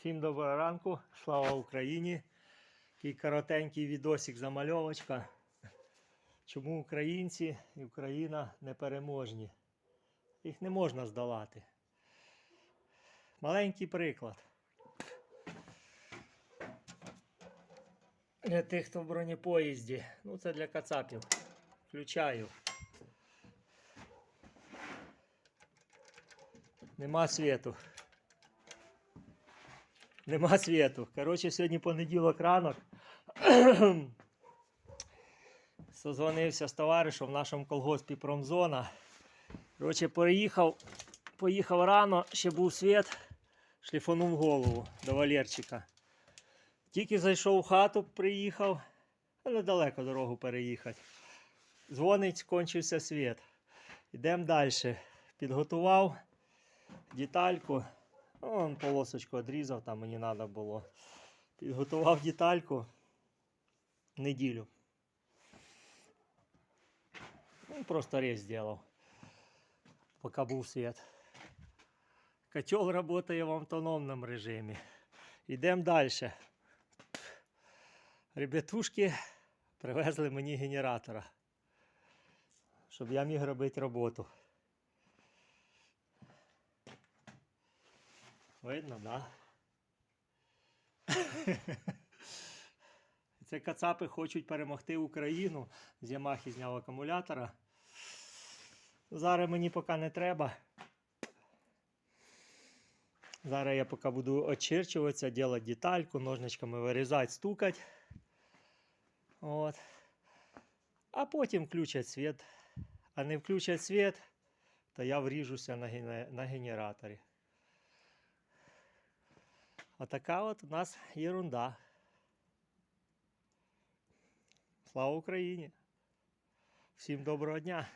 Всім доброго ранку, слава Україні. Такий коротенький відосик замальовочка. Чому українці і Україна непереможні? Їх не можна здолати. Маленький приклад. Для тих, хто в бронепоїзді. Ну, це для кацапів. Включаю. Нема світу. Нема світу. Коротше, сьогодні понеділок ранок. Созвонився з товаришем в нашому колгоспі Промзона. Коротше, переїхав, поїхав рано, ще був світ, шліфонув голову до Валерчика. Тільки зайшов в хату, приїхав, недалеко дорогу переїхати. Дзвонить, кончився світ. Йдемо далі. Підготував детальку. Ну, Он полосочку відрізав, там мені треба було. Підготував детальку неділю. Ну, просто рез зробив, поки був світ. Котел працює в автономному режимі. Йдемо далі. Ребятушки привезли мені генератора, щоб я міг робити роботу. Видно, да? Це кацапи хочуть перемогти Україну. З Ямахи зняв акумулятора. Зараз мені поки не треба. Зараз я поки буду очерчуватися, робити детальку, ножничками вирізати, стукати. От. А потім включать світ. А не включать світ, то я вріжуся на, генераторі. Отака от у нас ерунда. Слава Україні! Всім доброго дня!